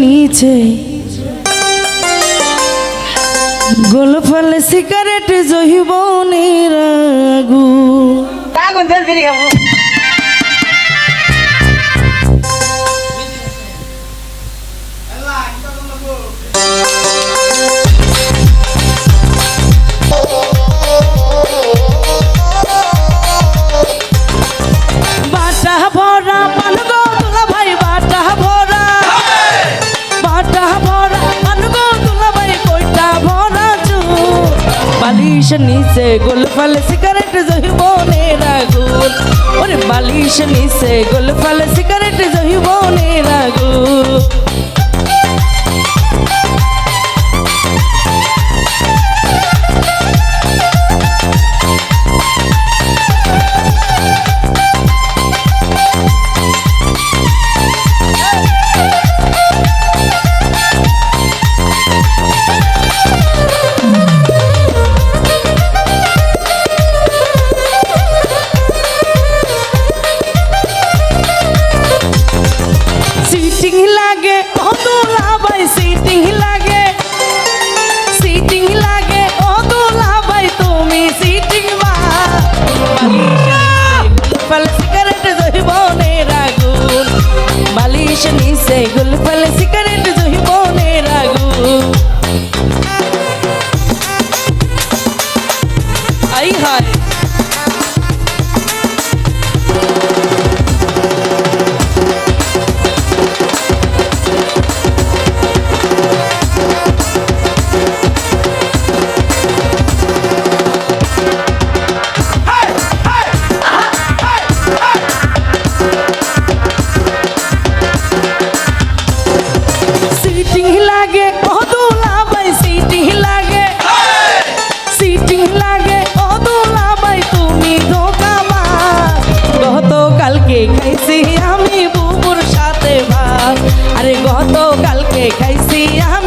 নিচে। গোল ফলে সিগারেট জহিব নিরাগু। বাটা বালিশের নিচে গোল ফালে সিগারেট জহির বনে রাগুন ওরে বালিশের নিচে গোল ফালে সিগারেট Casey, I'm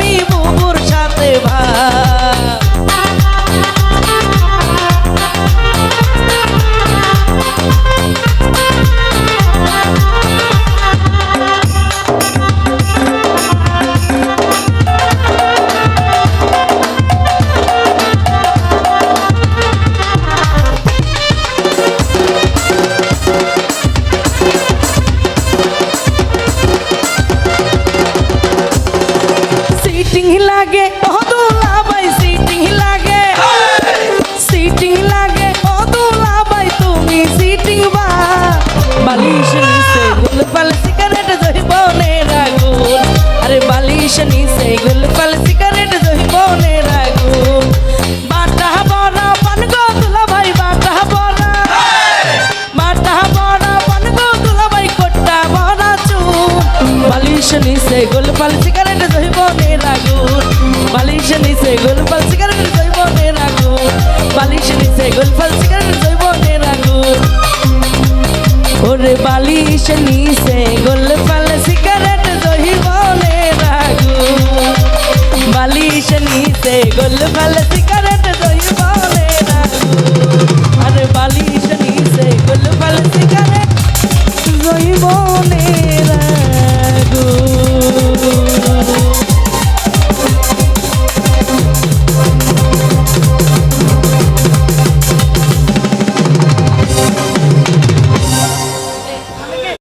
নিচে গোলপাল সিগারেট দইব আগুন বালিশ নিচে গোলপাল সিগারেট দইব আগুন বালিশ নিচে গোলপাল সিগারেট দইব আগুন ওরে বালিশ নিচে গোলপাল সিগারেট দইব আগুন বালিশ নিচে গোলপাল সিগারেট দইব আরে বালিশ নিচে গোলপাল সিগারেট দইব